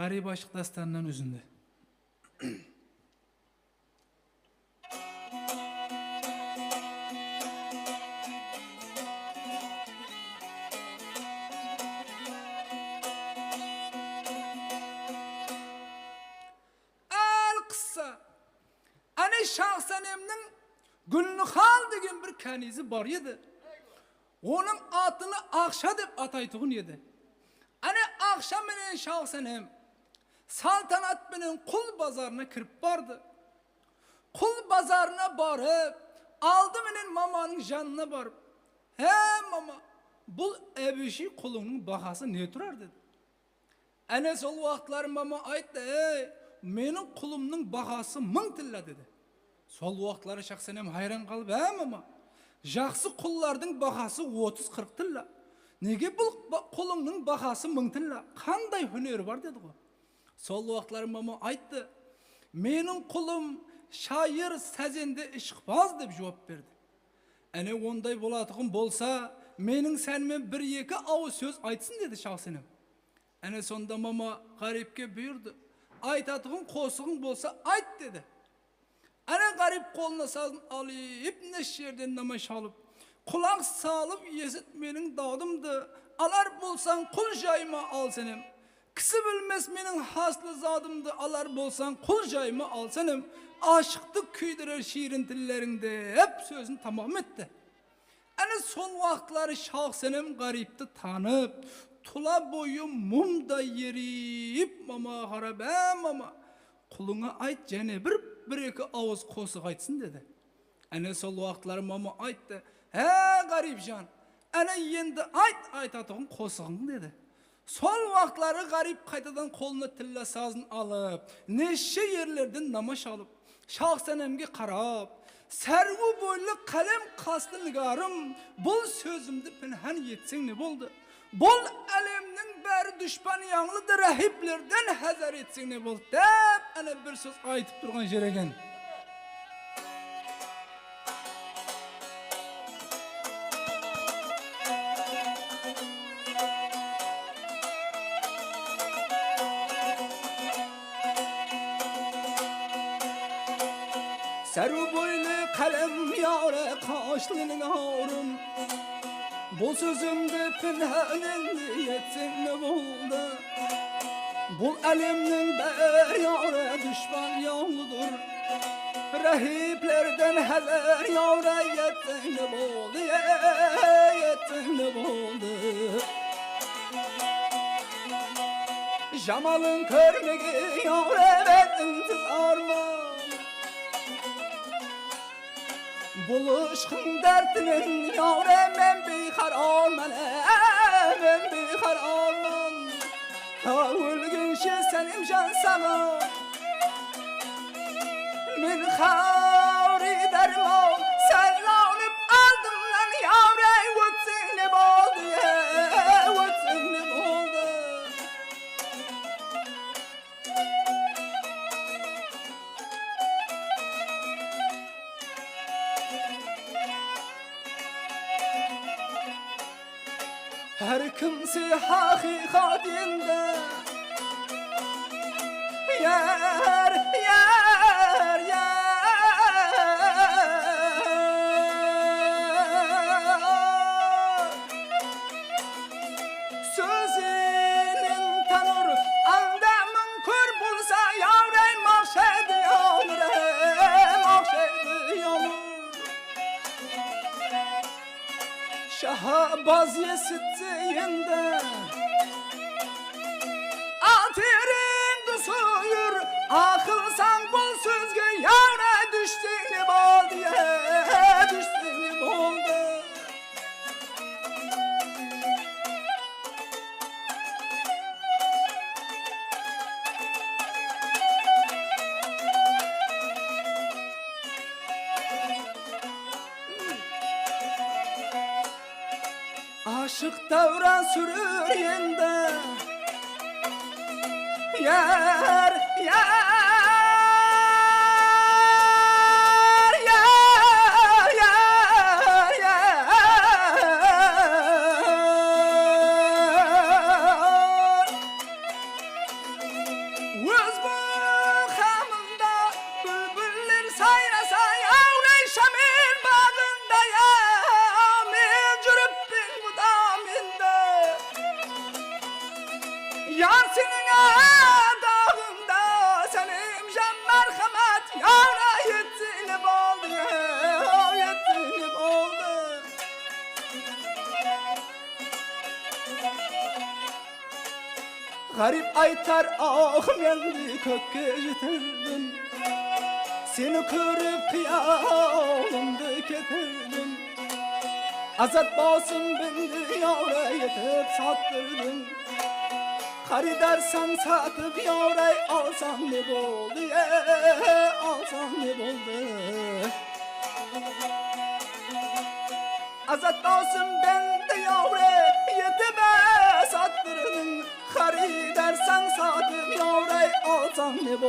Garip aşk dastanından. Ana Şahsanem'nin Gülnü Hal degan bir kanizi bar edi. Onun atını Akşa deb ataytığın edi. Ana Akşa menen Şahsanem saltanat menen kul bazarına kirip bardı. Kul bazarına barıp aldı menen mamanın janına barıp he mama bu ebişi kulunun bahası ne turar dedi. Ana sol vaqtlar mama aytdı ey menin kulumның bahası ming tilla dedi. Sol vaqtlari şahsenem hayran qalıb he mama жақсы құллардың бағасы 30-40 тілла неге бұл ба- құлыңның бағасы мың тілла қандай өнері бар деді ғой сол уақытлар мама айтты менің құлым шайыр сәзенде ішқбаз деп жауап берді әне ондай болатұғын болса менің сәнімен бір екі ауыз сөз айтсын деді шахсенем әне сонда мама ғарипке бұйырды айтатұғын қосығың болса айт деді Ana garip koluna sazın alıp neş yerden namaş alıp kulak salıp yesit menin dağdımdı alar bulsan kul jayma al senem kısı bilmez menin haslı zadımdı alar bulsan kul jayma al senem aşıktık küydürür şiirin dillerinde hep sözün tamam etti Ana son vaxtları şahsenem garipti tanıp tula boyu mumda yerip mama harabe mama kuluna ayt jene bir bir iki ağız qosıq aytsın dedi. Ana sol vaxtları mama aytdı. He garipjan. Ana endi ayt aytatığın qosığın dedi. Sol vaxtları garip qaytadan koluna tilla sazın alıp, neşe yerlerden namaş alıp, şahsenemge qarab, Servu boylu kalem kastı nigarım, bol sözümde pinhan yetsin ne boldu? Bol alemnin beri düşman yanlıdır rahiplerden hazar etsin ne boldu? Dep ana bir söz aytıp durgan jeregen. Servu boylu kalem yare kaşlının harun Bu sözümde pinhanın niyetin ne buldu Bu elimnin ber yare düşman yoldur. Rahiplerden hezer yare yetin ne buldu Yetin ne buldu Jamalın körmegi yare ve intizarman Buluşqın dərdinin yare mən bixar Her kimse hakikatinde Şahabaz yesittiğinde Atirin dusuyur Akılsan Aşık devran sürür yende Yer, yer, Garip aytar ah mendi kökke yitirdim Seni körüp kıyamımdı getirdim Azat basın bindi yavra yetip sattırdım. Haridarsan satıp yavray alsam ne boldu ye alsam ne boldu. Azat olsun ben de yavre নেব।